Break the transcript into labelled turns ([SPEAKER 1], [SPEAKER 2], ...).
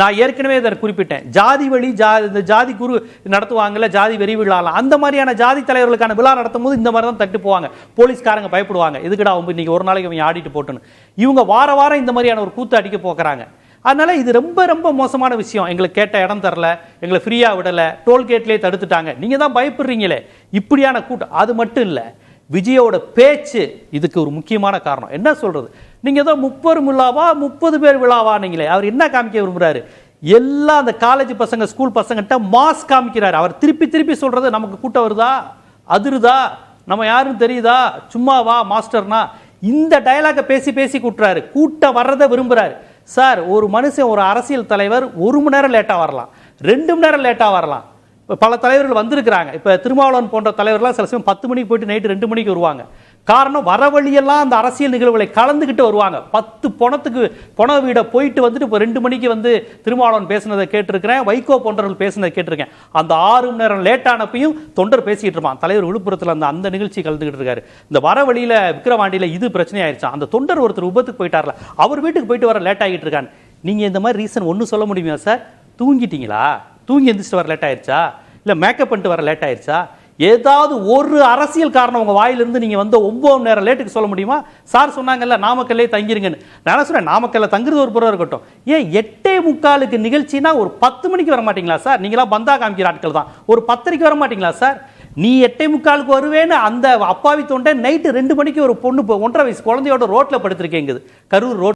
[SPEAKER 1] நான் ஏற்கனவே இதை குறிப்பிட்டேன். ஜாதி வழி ஜா இந்த ஜாதி குரு நடத்துவாங்கல்ல ஜாதி வெறி விழாலாம் அந்த மாதிரியான ஜாதி தலைவர்களுக்கான விழா நடத்தும் போது இந்த மாதிரி தான் தட்டு போவாங்க. போலீஸ்காரங்க பயப்படுவாங்க. எதுக்குடா அவங்க இன்னைக்கு ஒரு நாளைக்கு அவங்க ஆடிட்டு போட்டுன்னு. இவங்க வார வாரம் இந்த மாதிரியான ஒரு கூத்து அடிக்க போக்குறாங்க. அதனால இது ரொம்ப ரொம்ப மோசமான விஷயம். எங்களுக்கு கேட்ட இடம் தரல எங்களை ஃப்ரீயாக விடலை டோல்கேட்லேயே தடுத்துட்டாங்க. நீங்கள் தான் பயப்படுறீங்களே. இப்படியான கூட்டம் அது மட்டும் இல்லை விஜயோட பேச்சு இதுக்கு ஒரு முக்கியமான காரணம். என்ன சொல்றது? நீங்க ஏதோ முப்பது விழாவா முப்பது பேர் விழாவா நீங்களே அவர் என்ன காமிக்க விரும்புறாரு? எல்லா அந்த காலேஜ் பசங்க ஸ்கூல் பசங்கிட்ட மாஸ் காமிக்கிறார். அவர் திருப்பி திருப்பி சொல்றது நமக்கு கூட்டம் வருதா? அதிருதா? நம்ம யாருன்னு தெரியுதா? சும்மாவா மாஸ்டர்னா. இந்த டைலாகை பேசி பேசி கூட்டுறாரு. கூட்டம் வர்றதை விரும்புறாரு. சார் ஒரு மனுஷன் ஒரு அரசியல் தலைவர் ஒரு மணி நேரம் லேட்டாக வரலாம். ரெண்டு மணி நேரம் லேட்டாக வரலாம். இப்போ பல தலைவர்கள் வந்திருக்கிறாங்க. இப்போ திருமாவளவன் போன்ற தலைவர்கள்லாம் சில சமயம் பத்து மணிக்கு போயிட்டு நைட்டு ரெண்டு மணிக்கு வருவாங்க. காரணம் வர வழியெல்லாம் அந்த அரசியல் நிகழ்வுகளை கலந்துக்கிட்டு வருவாங்க. பத்து பணத்துக்கு பண வீட போயிட்டு வந்துட்டு இப்போ ரெண்டு மணிக்கு வந்து திருமாவளவன் பேசுனதை கேட்டிருக்கிறேன் வைகோ போன்றவர்கள் பேசுனதை கேட்டிருக்கேன். அந்த ஆறு மணி நேரம் லேட்டானப்பையும் தொண்டர் பேசிக்கிட்டு இருப்பான். தலைவர் விழுப்புரத்தில் அந்த அந்த நிகழ்ச்சி கலந்துக்கிட்டு இருக்காரு. இந்த வர வழியில் விக்கிரவாண்டியில இது பிரச்சனை ஆயிடுச்சான் அந்த தொண்டர் ஒருத்தர் விபத்துக்கு போயிட்டார்ல அவர் வீட்டுக்கு போயிட்டு வர லேட் ஆகிட்டு இருக்கான் நீங்கள் இந்த மாதிரி ரீசன் ஒன்றும் சொல்ல முடியுமா சார் தூங்கிட்டீங்களா? தூங்கி எந்திரிச்சிட்டு வர லேட் ஆயிடுச்சா இல்லை மேக்கப் பண்ணிட்டு வர லேட் ஆயிடுச்சா ஏதாவது ஒரு அரசியல் காரணம் உங்கள் வாயிலிருந்து நீங்கள் வந்து ஒம்பது நேரம் லேட்டுக்கு சொல்ல முடியுமா? சார் சொன்னாங்கல்ல நாமக்கல்லே தங்கிருங்கன்னு. நான் சொன்னேன் நாமக்கல்ல தங்குறது ஒரு புறம் இருக்கட்டும். ஏன் எட்டே முக்காலுக்கு நிகழ்ச்சினா ஒரு பத்து மணிக்கு வர மாட்டீங்களா சார்? நீங்களாம் பந்தா காமிக்கிற ஆட்கள் தான். ஒரு பத்தரைக்கு வர மாட்டீங்களா சார்? நீ எட்டே முக்காலுக்கு வருவேன்னு அந்த அப்பாவி தொண்டை நைட்டு ரெண்டு மணிக்கு ஒரு பொண்ணு ஒன்றரை வயசு குழந்தையோட ரோட்டில் படுத்திருக்கேங்குது. கரூர் ரோட்